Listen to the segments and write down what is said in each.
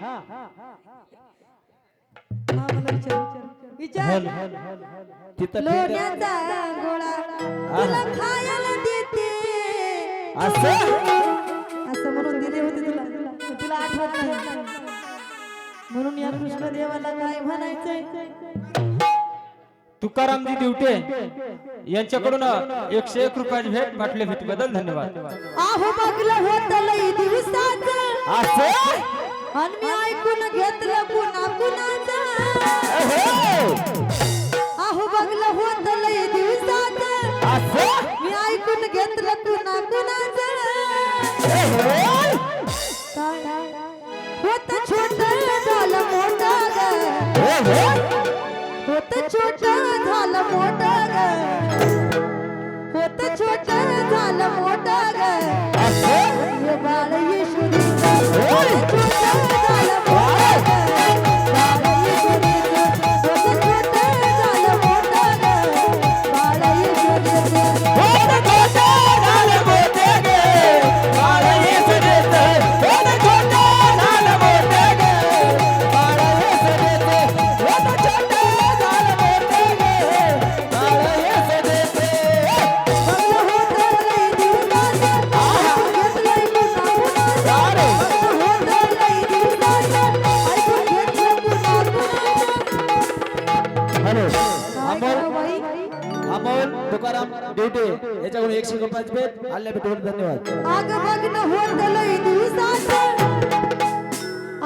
हा. मला विचार विचार तिथं लोण्याचा गोळा तुला खायला देते. असं? असं म्हणून दिले होते तुला. पण तुला आठवत नाही. म्हणून या कृष्ण देवाला काय म्हणायचंय? तुकारामजी दिवटे यांच्याकडून एकशे एक रुपयाची भेट पाटले भेटी बद्दल धन्यवाद. आहो बघलं होत लई दिवसाच. असं? आणि मी ऐकून घेतलं पुन्हा कुणाचं आहो बघलं होत लई दिवसाच असं? मी ऐकून घेतलं पुन्हा कुणाचं होत छोट झालं मोठं होत छोट झालं मोठं ग. होत छोट झालं मोठं ग. बाळ येशूचं ड्युटी। याच्याकडून एकशे रुपयाची भेट आल्या भेटीवर धन्यवाद. आग बघणं होत लई दिवसात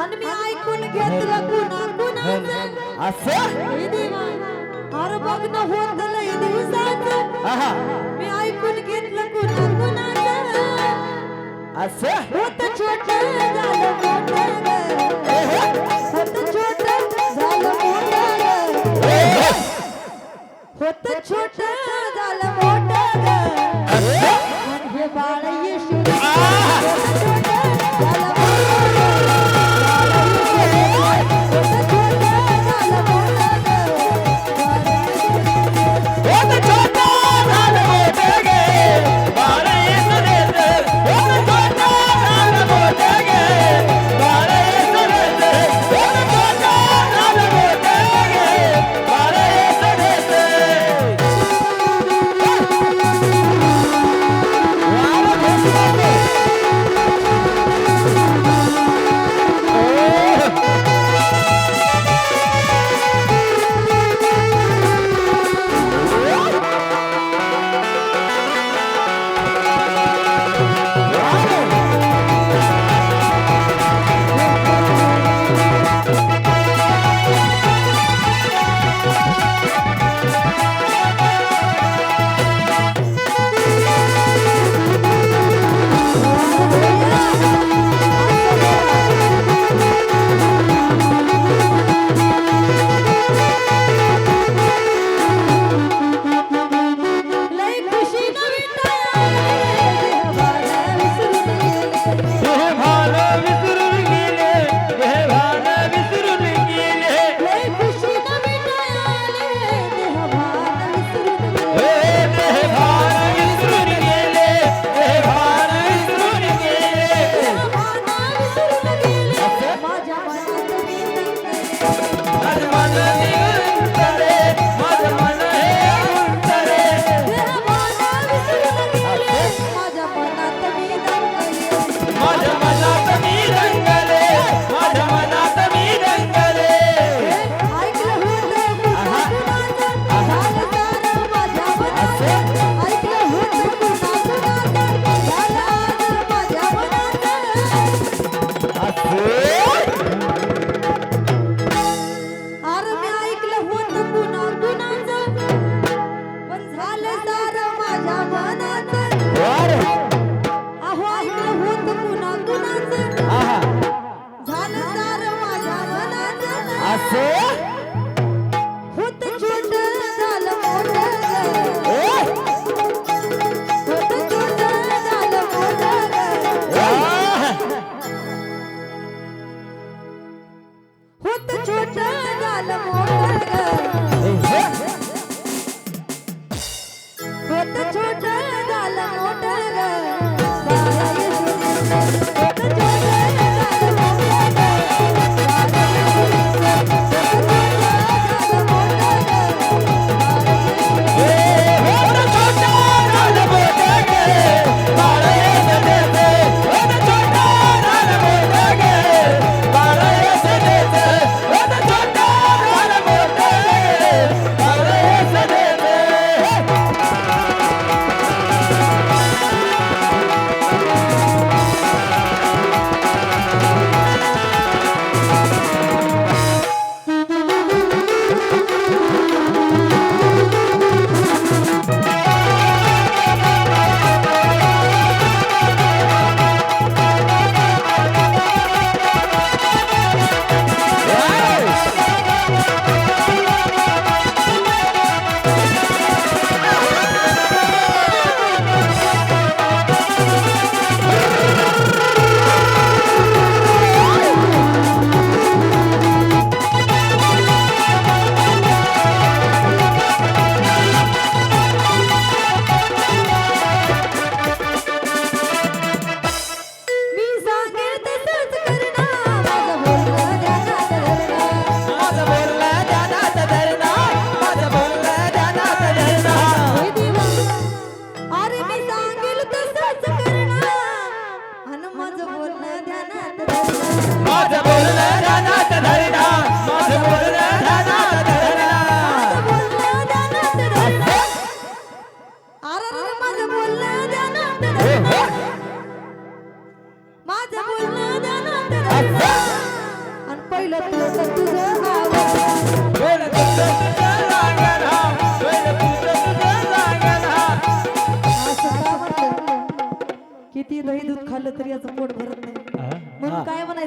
आणि मी ऐकून घेतलं कुणा कुणाचं असं? हे देवा. अरे बघणं होत लई दिवसात आहा. मी ऐकून घेतलं कुणा कुणाचं असं? होत छोट झालं मोठं. ग. होत छोट झालं मोठं. ग. होत छोट. झालं मोठं ग. आणि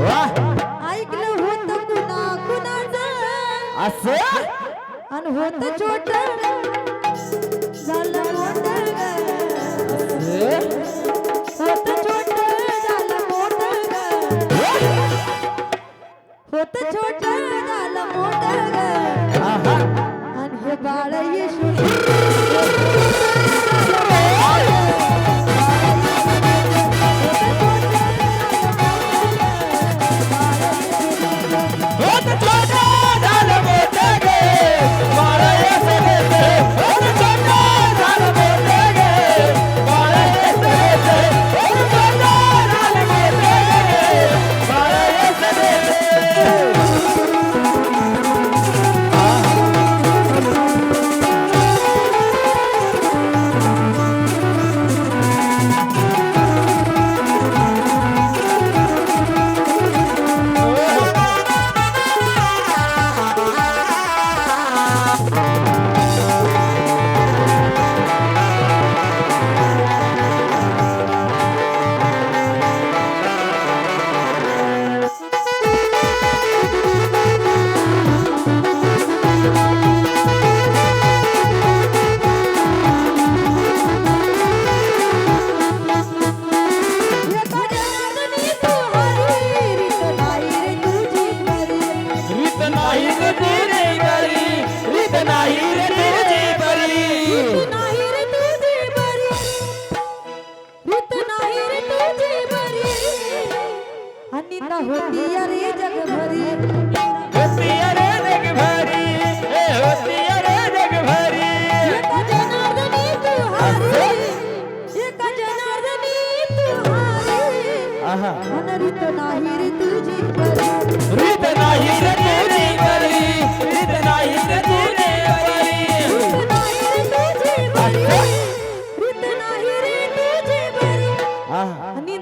ऐकलं होत कुणा कुणाचं? असं? आणि होत छोट झालं होत छोट होत छोट झालं मोठ आणि हे बाळ येशू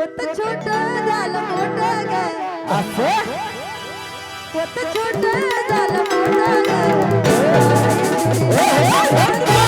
কত ছোট জাল মোটা গায় আছে কত ছোট জাল মোটা গায়